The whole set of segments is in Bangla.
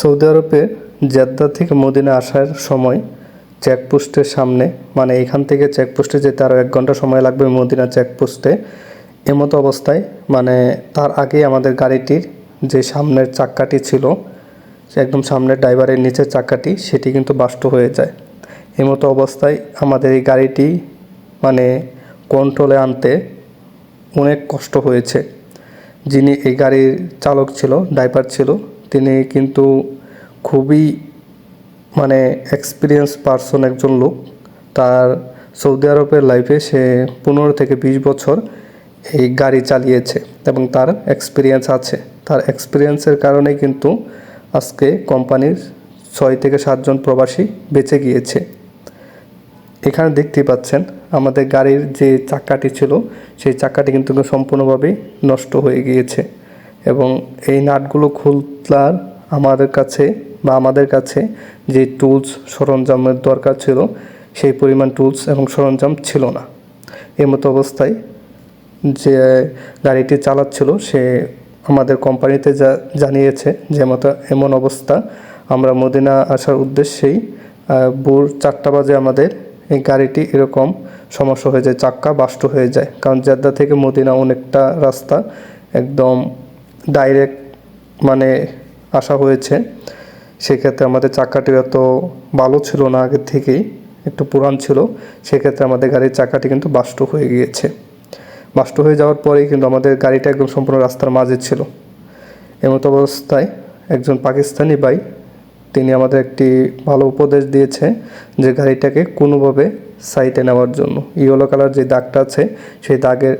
সৌদি আরবে জেদ্দা থেকে মদিনা আসার সময় চেকপোস্টের সামনে মানে এখান থেকে চেকপোস্টে যেতে আরও এক ঘণ্টা সময় লাগবে মদিনা চেকপোস্টে। এমতো অবস্থায় মানে তার আগেই আমাদের গাড়িটির যে সামনের চাক্কাটি ছিল, একদম সামনের ড্রাইভারের নিচের চাক্কাটি, সেটি কিন্তু বাষ্ট হয়ে যায়। এমতো অবস্থায় আমাদের এই গাড়িটি মানে কন্ট্রোলে আনতে অনেক কষ্ট হয়েছে। যিনি এই গাড়ির চালক ছিল ড্রাইভার ছিল তিনি কিন্তু খুবই মানে এক্সপিরিয়েন্স পারসন একজন লোক। তার সৌদি আরবের লাইফে সে পনেরো থেকে বিশ বছর এই গাড়ি চালিয়েছে এবং তার এক্সপিরিয়েন্স আছে। তার এক্সপিরিয়েন্সের কারণেই কিন্তু আজকে কোম্পানির ছয় থেকে সাতজন প্রবাসী বেঁচে গিয়েছে। এখানে দেখতেই পাচ্ছেন, আমাদের গাড়ির যে চাকাটি ছিল, সেই চাকাটি কিন্তু সম্পূর্ণভাবেই নষ্ট হয়ে গিয়েছে। এবং এই নাটগুলো খুলতার আমাদের কাছে বা আমাদের কাছে যে টুলস সরঞ্জামের দরকার ছিল, সেই পরিমাণ টুলস এবং সরঞ্জাম ছিল না। এই মতো অবস্থায় যে গাড়িটি চালাচ্ছিল, সে আমাদের কোম্পানিতে যা জানিয়েছে যে মতো এমন অবস্থা। আমরা মদিনা আসার উদ্দেশ্যেই ভোর চারটা বাজে আমাদের এই গাড়িটি এরকম সমস্যা হয়ে যায়, চাক্কা বাষ্ট হয়ে যায়। কারণ জেদ্দা থেকে মদিনা অনেকটা রাস্তা একদম ডাইরেক্ট মানে আসা হয়েছে। সেক্ষেত্রে আমাদের চাকাটি এত ভালো ছিল না আগের থেকেই, একটু পুরান ছিল। সেক্ষেত্রে আমাদের গাড়ির চাকাটি কিন্তু বাষ্ট হয়ে গিয়েছে। বাষ্ট হয়ে যাওয়ার পরেই কিন্তু আমাদের গাড়িটা একদম সম্পূর্ণ রাস্তার মাঝে ছিল। এমতো অবস্থায় একজন পাকিস্তানি ভাই, তিনি আমাদের একটি ভালো উপদেশ দিয়েছে যে গাড়িটাকে কোনোভাবে সাইটে নেওয়ার জন্য। ইয়েলো কালার যে দাগটা আছে, সেই দাগের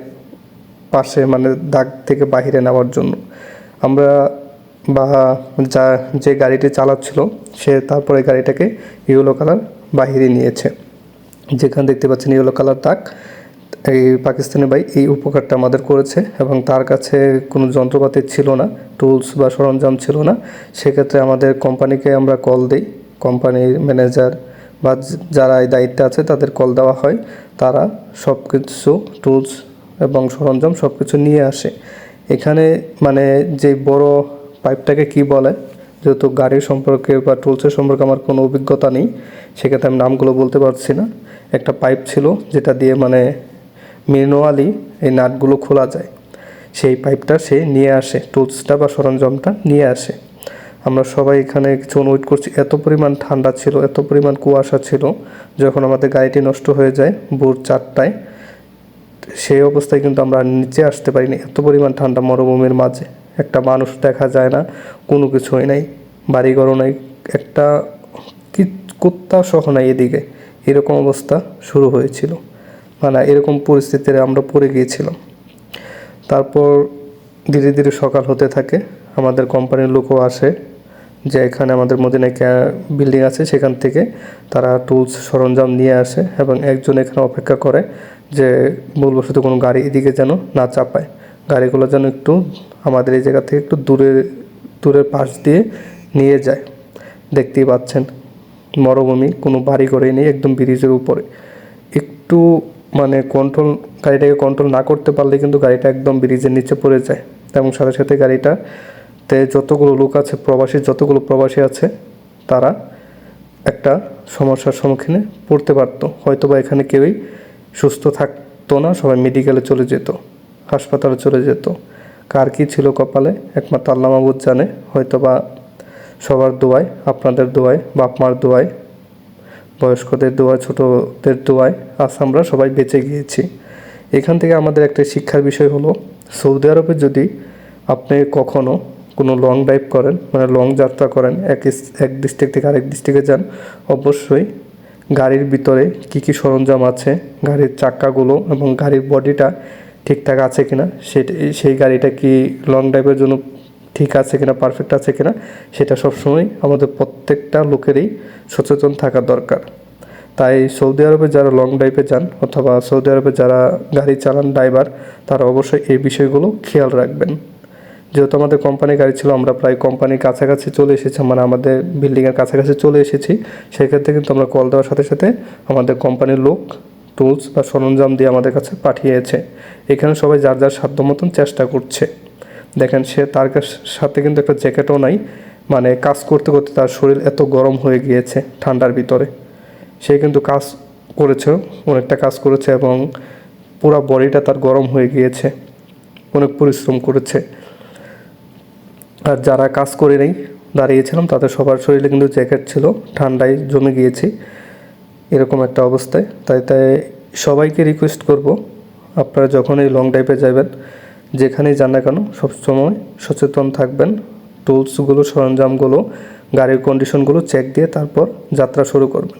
পাশে মানে দাগ থেকে বাহিরে নেওয়ার জন্য। আমরা বা যা, যে গাড়িটি চালাচ্ছিল, সে তারপরে গাড়িটাকে ইয়েলো কালার বাহিরে নিয়েছে। যেখানে দেখতে পাচ্ছেন ইয়েলো কালার দাগ। এই পাকিস্তানি ভাই এই উপকারটা আমাদের করেছে এবং তার কাছে কোনো যন্ত্রপাতি ছিল না, টুলস বা সরঞ্জাম ছিল না। সেক্ষেত্রে আমাদের কোম্পানিকে আমরা কল দিই। কোম্পানির ম্যানেজার বা যারা এই দায়িত্বে আছে, তাদের কল দেওয়া হয়। তারা সব কিছু টুলস এবং সরঞ্জাম সব কিছু নিয়ে আসে। এখানে মানে যে বড় পাইপটাকে কি বলে, যেহেতু গাড়ির সম্পর্কে বা টুলসের সম্পর্কে আমার কোনো অভিজ্ঞতা নেই, সেক্ষেত্রে আমি নামগুলো বলতে পারছি না। একটা পাইপ ছিল যেটা দিয়ে মানে ম্যানুয়ালি এই নাটগুলো খোলা যায়। সেই পাইপটা সে নিয়ে আসে টুলসটা বা সরঞ্জামটা নিয়ে আসে। আমরা সবাই এখানে কিছুক্ষণ ওয়েট করছি, এত পরিমাণ ঠান্ডা ছিল, এত পরিমাণ কুয়াশা ছিল, যখন আমাদের গাড়িটি নষ্ট হয়ে যায় ভোর চারটায় সেই অবস্থায় কিন্তু আমরা নিচে আসতে পারিনি। এত পরিমাণ ঠান্ডা মরুভূমির মাঝে। একটা মানুষ দেখা যায় না, কোনো কিছুই নাই, বাড়িঘরও নাই, একটা কি কুত্তা সহ নাই এদিকে। এরকম অবস্থা শুরু হয়েছিল। মানে এরকম পরিস্থিতিতে আমরা পড়ে গিয়েছিলাম। তারপর ধীরে ধীরে সকাল হতে থাকে। আমাদের কোম্পানির লোকও আসে যে এখানে আমাদের মদিনায় বিল্ডিং আছে, সেখান থেকে তারা টুলস সরঞ্জাম নিয়ে আসে এবং একজন এখানে অপেক্ষা করে। যে ভুলবশত কোনো গাড়ি এদিকে যেন না চাপায়। গাড়িগুলো যেন একটু আমাদের এই জায়গা থেকে একটু দূরে, দূরের পাশ দিয়ে নিয়ে যায়। দেখতেই পাচ্ছেন, মরুভূমি, কোনো বাড়ি করে নেই একদম ব্রিজের উপরে। একটু মানে কন্ট্রোল গাড়িটাকে কন্ট্রোল না করতে পারলে কিন্তু গাড়িটা একদম ব্রিজের নিচে পড়ে যায়। এবং সাথে সাথে গাড়িটাতে যতগুলো লোক আছে, প্রবাসী, যতগুলো প্রবাসী আছে, তারা একটা সমস্যার সম্মুখীনে পড়তে পারতো। হয়তো বা এখানে কেউই সুস্থ থাকতো না, সবাই মেডিকেলে চলে যেত, হাসপাতালে চলে যেত। কার কী ছিল কপালে? একমাত্র আল্লাহ মাহবুদ জানে। হয়তো বা সবার দোয়ায়, আপনাদের দোয়ায় বাপ মার দোয়ায়, বয়স্কদের দোয়া ছোটদের দোয়ায় আজ আমরা সবাই বেঁচে গিয়েছি। এখান থেকে আমাদের একটা শিক্ষার বিষয় হলো, সৌদি আরবে যদি আপনি কখনো কোনো লং ড্রাইভ করেন মানে লং যাত্রা করেন, এক এক ডিস্ট্রিক্ট থেকে আরেক ডিস্ট্রিক্টে যান, অবশ্যই গাড়ির ভিতরে কি কি সরঞ্জাম আছে, গাড়ির চাক্কাগুলো এবং গাড়ির বডিটা ঠিকঠাক আছে কিনা সেটা সেই গাড়িটা কি লং ড্রাইভের জন্য ঠিক আছে কিনা পারফেক্ট আছে কিনা, সেটা সবসময় আমাদের প্রত্যেকটা লোকেরই সচেতন থাকা দরকার। তাই সৌদি আরবে যারা লং ড্রাইভে যান অথবা সৌদি আরবে যারা গাড়ি চালান ড্রাইভার তারা অবশ্যই এই বিষয়গুলো খেয়াল রাখবেন। যেহেতু আমাদের কোম্পানি গাড়ি ছিল, আমরা প্রায় কোম্পানির কাছাকাছি চলে এসেছি মানে আমাদের বিল্ডিংয়ের কাছাকাছি চলে এসেছি। সেক্ষেত্রে কিন্তু আমরা কল দেওয়ার সাথে সাথে আমাদের কোম্পানির লোক টুলস বা সরঞ্জাম দিয়ে আমাদের কাছে পাঠিয়েছে। এখানে সবাই যার যার সাধ্য মতন চেষ্টা করছে। দেখেন, সে তার সাথে কিন্তু একটা জ্যাকেটও নাই। মানে কাজ করতে করতে তার শরীর এত গরম হয়ে গিয়েছে ঠান্ডার ভিতরে। সে কিন্তু কাজ করেছে, অনেকটা কাজ করেছে এবং পুরো বডিটা তার গরম হয়ে গিয়েছে। অনেক পরিশ্রম করেছে। আর যারা কাজ করে নেই, দাঁড়িয়েছিলাম, তাদের সবার শরীরে কিন্তু জ্যাকেট ছিল, ঠান্ডায় জমে গিয়েছি, এরকম একটা অবস্থায়। তাই তাই সবাইকে রিকোয়েস্ট করব, আপনারা যখনই লং ড্রাইভে যাবেন, যেখানেই যান না কেন সবসময় সচেতন থাকবেন। টুলসগুলো সরঞ্জামগুলো, গাড়ির কন্ডিশনগুলো চেক দিয়ে তারপর যাত্রা শুরু করবেন।